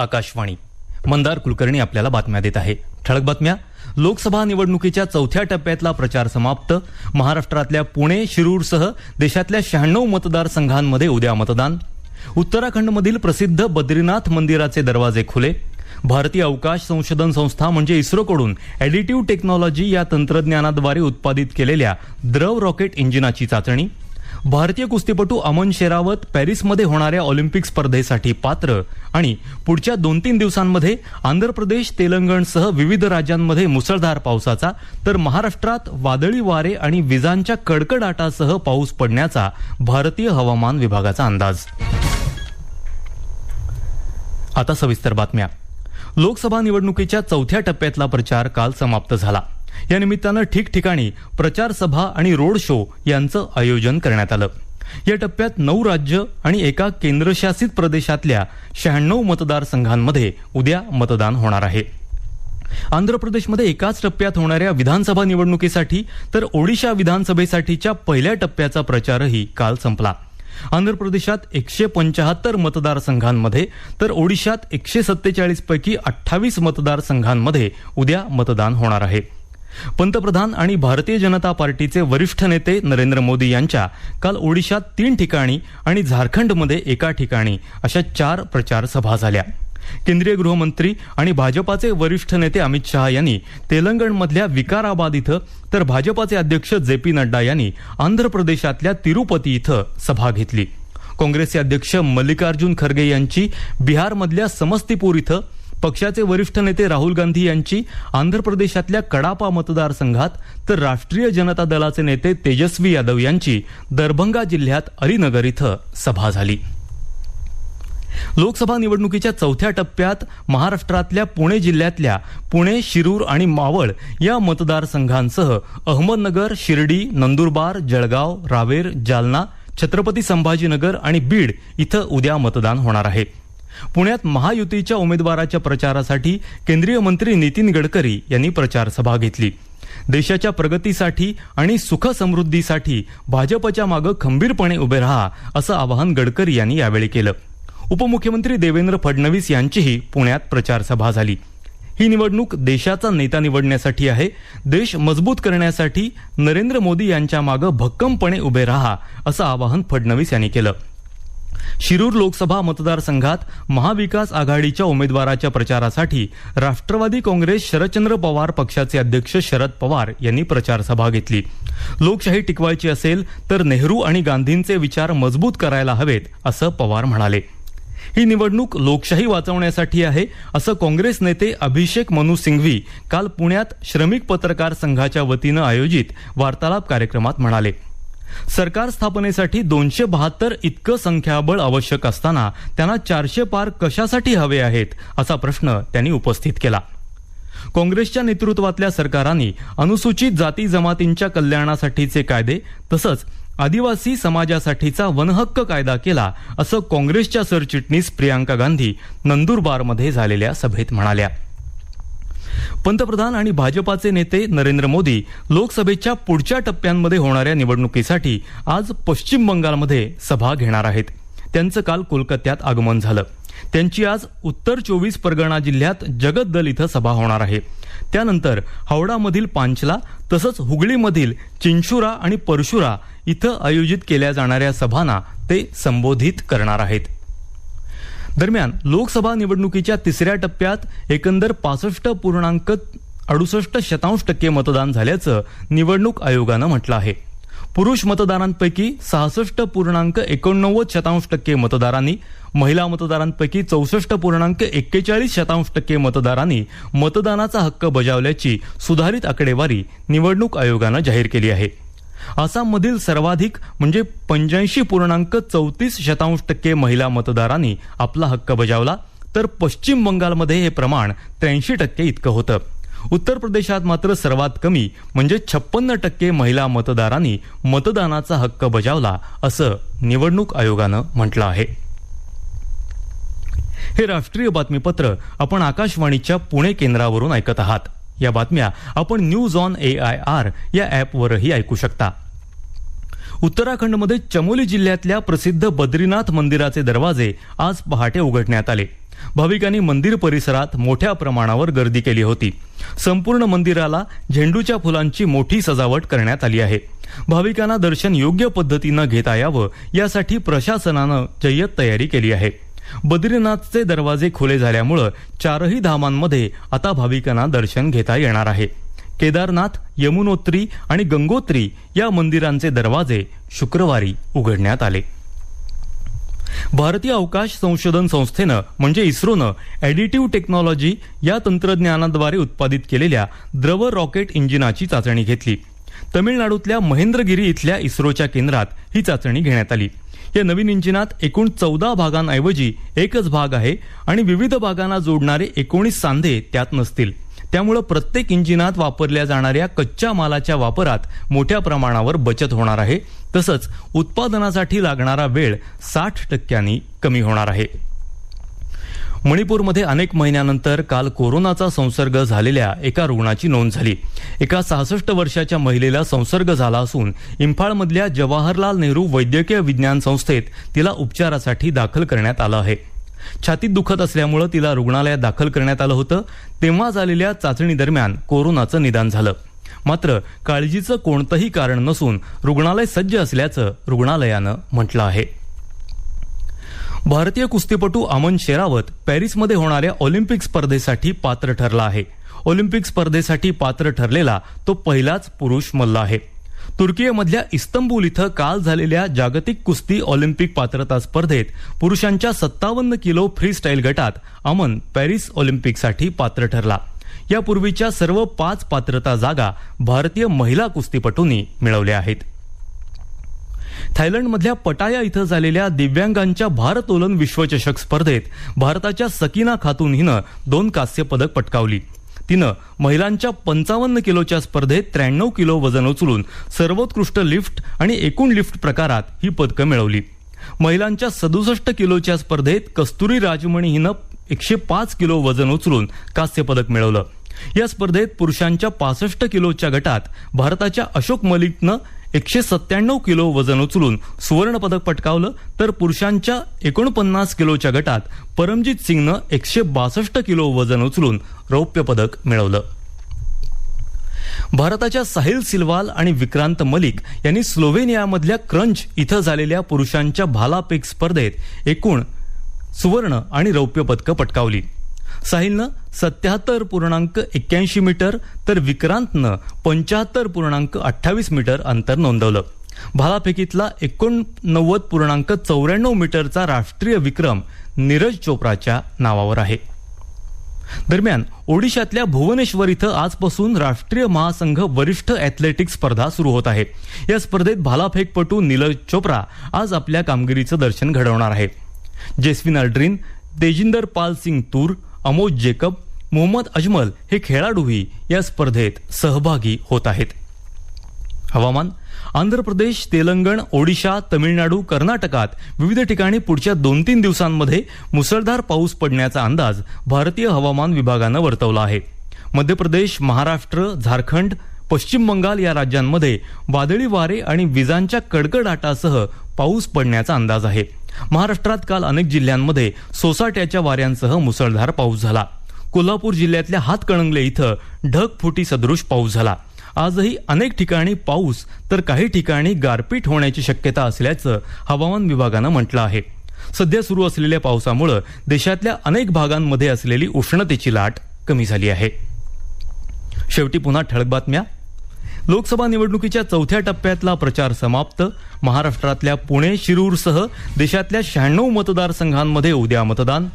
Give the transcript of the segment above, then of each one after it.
आकाशवाणी. मंदार कुलकर्णी आपल्याला बातम्या देत आहे. ठळक बातम्या. लोकसभा निवडणुकीच्या चौथ्या टप्प्यातला प्रचार समाप्त. महाराष्ट्रातल्या पुणे शिरूरसह देशातल्या शहाण्णव मतदारसंघांमध्ये उद्या मतदान. उत्तराखंडमधील प्रसिद्ध बद्रीनाथ मंदिराचे दरवाजे खुले. भारतीय अवकाश संशोधन संस्था म्हणजे इस्रोकडून ॲडिटिव्ह टेक्नॉलॉजी या तंत्रज्ञानाद्वारे उत्पादित केलेल्या द्रव रॉकेट इंजिनाची चाचणी. भारतीय कुस्तीपटू अमन शेरावत पॅरिसमध्ये होणाऱ्या ऑलिम्पिक स्पर्धेसाठी पात्र आणि पुढच्या दोन तीन दिवसांमध्ये आंध्र प्रदेश तेलंगणसह विविध राज्यांमध्ये मुसळधार पावसाचा तर महाराष्ट्रात वादळी वारे आणि विजांच्या कडकडाटासह पाऊस पडण्याचा भारतीय हवामान विभागाचा अंदाज. आता सविस्तर बातम्या. लोकसभा निवडणुकीच्या चौथ्या टप्प्यातला प्रचार काल समाप्त झाला. या निमित्तानं ठिकठिकाणी प्रचार सभा आणि रोड शो यांचं आयोजन करण्यात आलं. या टप्प्यात नऊ राज्य आणि एका केंद्रशासित प्रदेशातल्या शहाण्णव मतदारसंघांमध्ये उद्या मतदान होणार आहे. आंध्र प्रदेशमध्ये एकाच टप्प्यात होणाऱ्या विधानसभा निवडणुकीसाठी तर ओडिशा विधानसभेसाठीच्या पहिल्या टप्प्याचा प्रचारही काल संपला. आंध्र प्रदेशात एकशे पंचाहत्तर मतदारसंघांमध्ये तर ओडिशात एकशे सत्तेचाळीस पैकी अठ्ठावीस मतदारसंघांमध्ये उद्या मतदान होणार आहे. पंतप्रधान आणि भारतीय जनता पार्टीचे वरिष्ठ नेते नरेंद्र मोदी यांच्या काल ओडिशात तीन ठिकाणी आणि झारखंडमध्ये एका ठिकाणी अशा चार प्रचार सभा झाल्या. केंद्रीय गृहमंत्री आणि भाजपाचे वरिष्ठ नेते अमित शहा यांनी तेलंगणमधल्या विकाराबाद इथं तर भाजपाचे अध्यक्ष जे पी नड्डा यांनी आंध्र प्रदेशातल्या तिरुपती इथं सभा घेतली. काँग्रेसचे अध्यक्ष मल्लिकार्जुन खरगे यांची बिहारमधल्या समस्तीपूर इथं पक्षाचे वरिष्ठ नेते राहुल गांधी यांची आंध्र प्रदेशातल्या कडापा मतदारसंघात तर राष्ट्रीय जनता दलाचे नेते तेजस्वी यादव यांची दरभंगा जिल्ह्यात अलीनगर इथं सभा झाली. लोकसभा निवडणुकीच्या चौथ्या टप्प्यात महाराष्ट्रातल्या पुणे जिल्ह्यातल्या पुणे शिरूर आणि मावळ या मतदारसंघांसह अहमदनगर शिर्डी नंदुरबार जळगाव रावेर जालना छत्रपती संभाजीनगर आणि बीड इथं उद्या मतदान होणार आहे. पुण्यात महायुतीच्या उमेदवाराच्या प्रचारासाठी केंद्रीय मंत्री नितीन गडकरी यांनी प्रचारसभा घेतली. देशाच्या प्रगतीसाठी आणि सुख समृद्धीसाठी भाजपच्या मागं खंबीरपणे उभे राहा असं आवाहन गडकरी यांनी यावेळी केलं. उपमुख्यमंत्री देवेंद्र फडणवीस यांचीही पुण्यात प्रचारसभा झाली. ही निवडणूक देशाचा नेता निवडण्यासाठी आहे. देश मजबूत करण्यासाठी नरेंद्र मोदी यांच्या मागं भक्कमपणे उभे राहा असं आवाहन फडणवीस यांनी केलं. शिरूर लोकसभा मतदारसंघात महाविकास आघाडीच्या उमेदवाराच्या प्रचारासाठी राष्ट्रवादी काँग्रेस शरदचंद्र पवार पक्षाचे अध्यक्ष शरद पवार यांनी प्रचारसभा घेतली. लोकशाही टिकवायची असेल तर नेहरू आणि गांधींचे विचार मजबूत करायला हवेत असं पवार म्हणाले. ही निवडणूक लोकशाही वाचवण्यासाठी आहे असं काँग्रेस नेते अभिषेक मनु सिंघवी काल पुण्यात श्रमिक पत्रकार संघाच्या वतीनं आयोजित वार्तालाप कार्यक्रमात म्हणाले. सरकार स्थापनेसाठी दोनशे बहात्तर इतकं संख्याबळ आवश्यक असताना त्यांना चारशे पार कशासाठी हवे आहेत असा प्रश्न त्यांनी उपस्थित केला. काँग्रेसच्या नेतृत्वातल्या सरकारांनी अनुसूचित जाती जमातींच्या कल्याणासाठीचे कायदे तसंच आदिवासी समाजासाठीचा वनहक्क कायदा केला असं काँग्रेसच्या सरचिटणीस प्रियांका गांधी नंदुरबारमध्ये झालेल्या सभेत म्हणाल्या. पंतप्रधान आणि भाजपाचे नेते नरेंद्र मोदी लोकसभेच्या पुढच्या टप्प्यांमध्ये होणाऱ्या निवडणुकीसाठी आज पश्चिम बंगालमध्ये सभा घेणार आहेत. त्यांचं काल कोलकात्यात आगमन झालं. त्यांची आज उत्तर चोवीस परगणा जिल्ह्यात जगतदल इथं सभा होणार आहे. त्यानंतर हावडामधील पांचला तसंच हुगळीमधील चिंचुरा आणि परशुरा इथं आयोजित केल्या जाणाऱ्या सभांना ते संबोधित करणार आहेत. दरम्यान लोकसभा निवडणुकीच्या तिसऱ्या टप्प्यात एकंदर पासष्ट पूर्णांक अडुसष्ट शतांश टक्के मतदान झाल्याचं निवडणूक आयोगानं म्हटलं आहे. पुरुष मतदारांपैकी सहासष्ट पूर्णांक एकोणनव्वद शतांश टक्के मतदारांनी महिला मतदारांपैकी चौसष्ट पूर्णांक एक्केचाळीस शतांश टक्के मतदारांनी मतदानाचा हक्क बजावल्याची सुधारित आकडेवारी निवडणूक आयोगानं जाहीर केली आहे. आसाममधील सर्वाधिक म्हणजे पंच्याऐंशी पूर्णांक चौतीस शतांश टक्के महिला मतदारांनी आपला हक्क बजावला तर पश्चिम बंगालमध्ये हे प्रमाण त्र्याऐंशी टक्के इतकं होतं. उत्तर प्रदेशात मात्र सर्वात कमी म्हणजे छप्पन्न टक्के महिला मतदारांनी मतदानाचा हक्क बजावला असं निवडणूक आयोगानं म्हटलं आहे. हे राष्ट्रीय बातमीपत्र आपण आकाशवाणीच्या पुणे केंद्रावरून ऐकत आहात. या बातम्या आपण news on A I R या ॲपवरही ऐकू शकता. उत्तराखंडमध्ये चमोली जिल्ह्यातल्या प्रसिद्ध बद्रीनाथ मंदिराचे दरवाजे आज पहाटे उघडण्यात आले. भाविकांनी मंदिर परिसरात मोठ्या प्रमाणावर गर्दी केली होती. संपूर्ण मंदिराला झेंडूच्या फुलांची मोठी सजावट करण्यात आली आहे. भाविकांना दर्शन योग्य पद्धतीनं घेता यावं यासाठी प्रशासनानं जय्यत तयारी केली आहे. बद्रीनाथचे दरवाजे खुले झाल्यामुळं चारही धामांमध्ये आता भाविकांना दर्शन घेता येणार आहे. केदारनाथ यमुनोत्री आणि गंगोत्री या मंदिरांचे दरवाजे शुक्रवारी उघडण्यात आले. भारतीय अवकाश संशोधन संस्थेनं म्हणजे इस्रोनं ॲडिटिव्ह टेक्नॉलॉजी या तंत्रज्ञानाद्वारे उत्पादित केलेल्या द्रव रॉकेट इंजिनाची चाचणी घेतली. तमिळनाडूतल्या महेंद्रगिरी इथल्या इस्रोच्या केंद्रात ही चाचणी घेण्यात आली. या नवीन इंजिनात एकूण चौदा भागांऐवजी एकच भाग आहे आणि विविध भागांना जोडणारे एकोणीस सांधे त्यात नसतील. त्यामुळे प्रत्येक इंजिनात वापरल्या जाणाऱ्या कच्च्या मालाच्या वापरात मोठ्या प्रमाणावर बचत होणार आहे. तसंच उत्पादनासाठी लागणारा वेळ साठ टक्क्यांनी कमी होणार आहे. मणिपूरमध्ये अनेक महिन्यानंतर काल कोरोनाचा संसर्ग झालेल्या एका रुग्णाची नोंद झाली. एका सहासष्ट वर्षाच्या महिलेला संसर्ग झाला असून इम्फाळमधल्या जवाहरलाल नेहरू वैद्यकीय विज्ञान संस्थेत तिला उपचारासाठी दाखल करण्यात आलं आहे. छातीत दुखत असल्यामुळं तिला रुग्णालयात दाखल करण्यात आलं होतं. तेव्हा झालेल्या चाचणी दरम्यान कोरोनाचं निदान झालं. मात्र काळजीचं कोणतंही कारण नसून रुग्णालय सज्ज असल्याचं रुग्णालयानं म्हटलं आहे. भारतीय कुस्तीपटू अमन शेरावत पॅरिसमध्ये होणाऱ्या ऑलिम्पिक स्पर्धेसाठी पात्र ठरला आहे. ऑलिम्पिक स्पर्धेसाठी पात्र ठरलेला तो पहिलाच पुरुष मल्ल आहे. तुर्कीमधल्या इस्तंबूल इथं काल झालेल्या जागतिक कुस्ती ऑलिम्पिक पात्रता स्पर्धेत पुरुषांच्या सत्तावन्न किलो फ्री स्टाईल गटात अमन पॅरिस ऑलिम्पिकसाठी पात्र ठरला. यापूर्वीच्या सर्व पाच पात्रता जागा भारतीय महिला कुस्तीपटूंनी मिळवल्या आहेत. थायलंडमधल्या पटाया इथं झालेल्या दिव्यांगांच्या भारतोलन विश्वचषक स्पर्धेत भारताच्या सकीना खातून हिनं दोन कांस्य पदक पटकावली. तिनं महिलांच्या पंचावन्न किलोच्या स्पर्धेत त्र्याण्णव किलो वजन उचलून सर्वोत्कृष्ट लिफ्ट आणि एकूण लिफ्ट प्रकारात ही पदकं मिळवली. महिलांच्या सदुसष्ट किलोच्या स्पर्धेत कस्तुरी राजमणी हिनं एकशे पाच किलो वजन उचलून कांस्य पदक मिळवलं. या स्पर्धेत पुरुषांच्या पासष्ट किलोच्या गटात भारताच्या अशोक मलिकनं एकशे सत्त्याण्णव किलो वजन उचलून सुवर्ण पदक पटकावलं तर पुरुषांच्या एकोणपन्नास किलोच्या गटात परमजित सिंगनं एकशे बासष्ट किलो वजन उचलून रौप्य पदक मिळवलं. भारताच्या साहिल सिलवाल आणि विक्रांत मलिक यांनी स्लोव्हेनियामधल्या क्रंच इथं झालेल्या पुरुषांच्या भालापेक स्पर्धेत एकूण सुवर्ण आणि रौप्य पदकं पटकावली. साहिलनं सत्याहत्तर पूर्णांक एक्क्याऐंशी मीटर तर विक्रांतनं पंच्याहत्तर पूर्णांक अठ्ठावीस मीटर अंतर नोंदवलं. भालाफेकीतला एकोणनव्वद पूर्णांक चौऱ्याण्णव मीटरचा राष्ट्रीय विक्रम नीरज चोप्राच्या नावावर आहे. दरम्यान ओडिशातल्या भुवनेश्वर इथं आजपासून राष्ट्रीय महासंघ वरिष्ठ ॲथलेटिक्स स्पर्धा सुरू होत आहे. या स्पर्धेत भालाफेकपटू नीरज चोप्रा आज आपल्या कामगिरीचं दर्शन घडवणार आहे. जेस्विन अल्ड्रीन तेजिंदर पाल सिंग तूर अमोज जेकब मोहम्मद अजमल हे खेळाडूही या स्पर्धेत सहभागी होत आहेत. हवामान आंध्र प्रदेश तेलंगण ओडिशा तमिळनाडू कर्नाटकात विविध ठिकाणी पुढच्या दोन तीन दिवसांमध्ये मुसळधार पाऊस पडण्याचा अंदाज भारतीय हवामान विभागानं वर्तवला आहे. मध्य प्रदेश महाराष्ट्र झारखंड पश्चिम बंगाल या राज्यांमध्ये वादळी वारे आणि विजांच्या कडकडाटासह पाऊस पडण्याचा अंदाज आहे. महाराष्ट्रात काल अनेक जिल्ह्यांमध्ये सोसाट्याच्या वाऱ्यांसह मुसळधार पाऊस झाला. कोल्हापूर जिल्ह्यातल्या हातकणंगले इथं ढगफुटी सदृश पाऊस झाला. आजही अनेक ठिकाणी पाऊस तर काही ठिकाणी गारपीट होण्याची शक्यता असल्याचं हवामान विभागानं म्हटलं आहे. सध्या सुरू असलेल्या पावसामुळे देशातल्या अनेक भागांमध्ये असलेली उष्णतेची लाट कमी झाली आहे. शेवटी पुन्हा ठळक बातम्या. लोकसभा निवडणुकीच्या चौथ्या टप्प्यातला प्रचार समाप्त. महाराष्ट्रातल्या पुणे शिरूरसह देशातल्या शहाण्णव मतदारसंघांमध्ये उद्या मतदान.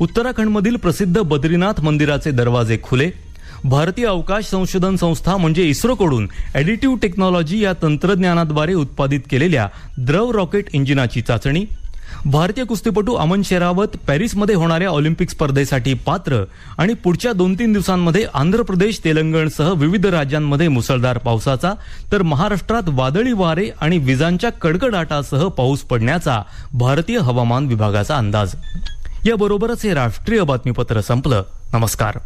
उत्तराखंडमधील प्रसिद्ध बद्रीनाथ मंदिराचे दरवाजे खुले. भारतीय अवकाश संशोधन संस्था म्हणजे इस्रोकडून ॲडिटिव्ह टेक्नॉलॉजी या तंत्रज्ञानाद्वारे उत्पादित केलेल्या द्रव रॉकेट इंजिनाची चाचणी. भारतीय कुस्तीपटू अमन शेरावत पॅरिसमध्ये होणाऱ्या ऑलिम्पिक स्पर्धेसाठी पात्र आणि पुढच्या दोन तीन दिवसांमध्ये आंध्र प्रदेश तेलंगणसह विविध राज्यांमध्ये मुसळधार पावसाचा तर महाराष्ट्रात वादळी वारे आणि विजांच्या कडकडाटासह पाऊस पडण्याचा भारतीय हवामान विभागाचा अंदाज. याबरोबरच हे राष्ट्रीय बातमीपत्र संपलं. नमस्कार.